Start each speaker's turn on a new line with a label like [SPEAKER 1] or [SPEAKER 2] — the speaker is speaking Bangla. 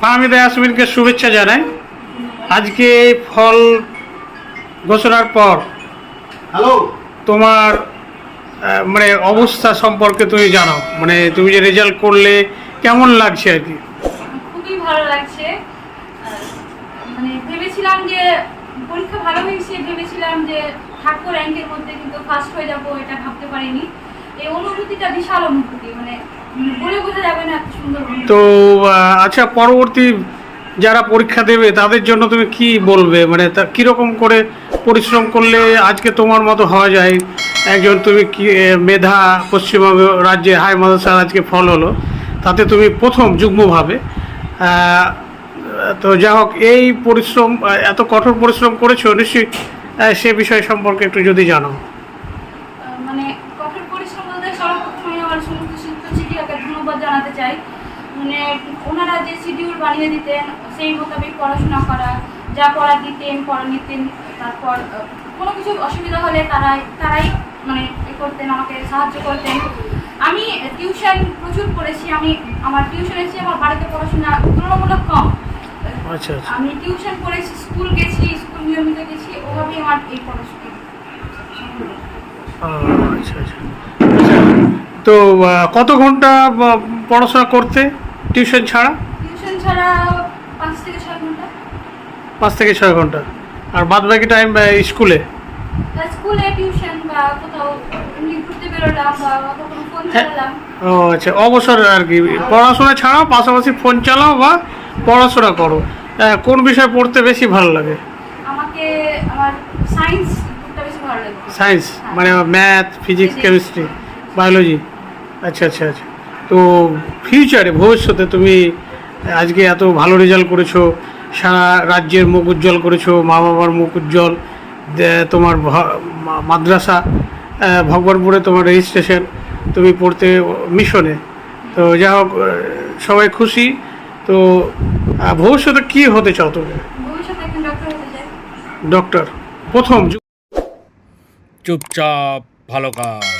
[SPEAKER 1] ফাহমিদা ইয়াসমিনকে শুভেচ্ছা জানাই। আজকে এই ফল ঘোষণার পর
[SPEAKER 2] হ্যালো।
[SPEAKER 1] তোমার মানে অবস্থা সম্পর্কে তুমি জানো মানে তুমি যে রেজাল্ট করলে কেমন লাগছে আর কি?
[SPEAKER 3] খুবই ভালো লাগছে। মানে ভেবেছিলাম যে পরীক্ষা ভালো হয়েছে ভেবেছিলাম যে থার্ড র্যাঙ্কের মধ্যে কিন্তু ফার্স্ট হয়ে যাব এটা ভাবতে পারিনি। এই অনুভূতিটা বিশাল অনুভূতি মানে
[SPEAKER 1] তো আচ্ছা পরবর্তী যারা পরীক্ষা দেবে, তাদের জন্য তুমি কি বলবে? মানে তা কীরকম করে পরিশ্রম করলে আজকে তোমার মতো হওয়া যায়? একজন তুমি কি মেধা পশ্চিমবঙ্গ রাজ্যে, হাই মাদ্রাসার আজকে ফল হলো, তাতে তুমি প্রথম যুগ্মভাবে তো যা হোক, এই পরিশ্রম এত কঠোর পরিশ্রম করেছ, নিশ্চয়ই সে বিষয় সম্পর্কে একটু যদি জানো।
[SPEAKER 3] মানে কঠোর পরিশ্রম বলতে সর্বপ্রথমে আমার সমস্ত শিক্ষক শিক্ষিকাকে ধন্যবাদ জানাতে চাই। মানে ওনারা যে শিডিউল বানিয়ে দিতেন সেই মোতাবেক পড়াশোনা করা যা পড়া দিতেন পড়া নিতেন তারপর কোনো কিছু অসুবিধা হলে তারাই তারাই মানে এ করতেন আমাকে সাহায্য করতেন। আমি টিউশন প্রচুর করেছি আমি আমার টিউশনের চেয়ে আমার বাড়িতে পড়াশোনা তুলনামূলক কম।
[SPEAKER 1] আচ্ছা আচ্ছা।
[SPEAKER 3] আমি টিউশন করেছি স্কুল গেছি স্কুল নিয়মিত গেছি ওভাবেই আমার এই পড়াশোনা
[SPEAKER 1] আচ্ছা আচ্ছা আচ্ছা। তো কত ঘণ্টা পড়াশোনা করতে টিউশন ছাড়া?
[SPEAKER 3] টিউশন ছাড়া পাঁচ থেকে ছয় ঘণ্টা।
[SPEAKER 1] পাঁচ থেকে ছয় ঘণ্টা। আর বাদ বাকি টাইম স্কুলে?
[SPEAKER 3] স্কুলে টিউশন বা কোথাও এমনি ঘুরতে বেরোলাম বা কখনো ফোন
[SPEAKER 1] হ্যাঁ।
[SPEAKER 3] চালালাম।
[SPEAKER 1] ও আচ্ছা অবসর আর কি। পড়াশোনা ছাড়াও পাশাপাশি ফোন চালাও বা পড়াশোনা করো। কোন বিষয় পড়তে বেশি ভালো লাগে?
[SPEAKER 3] আমাকে আমার সায়েন্স ভালো
[SPEAKER 1] সায়েন্স মানে ম্যাথ ফিজিক্স. কেমিস্ট্রি বায়োলজি আচ্ছা আচ্ছা আচ্ছা। তো ফিউচারে ভবিষ্যতে তুমি আজকে এত ভালো রেজাল্ট করেছ সারা রাজ্যের মুখ উজ্জ্বল করেছ মা বাবার মুখ উজ্জ্বল তোমার মাদ্রাসা ভগবানপুরে তোমার রেজিস্ট্রেশন তুমি পড়তে মিশনে তো যা হোক সবাই খুশি। তো ভবিষ্যতে কী হতে চাও তুমি? ডক্টর প্রথম
[SPEAKER 4] চুপচাপ ভালো কাজ।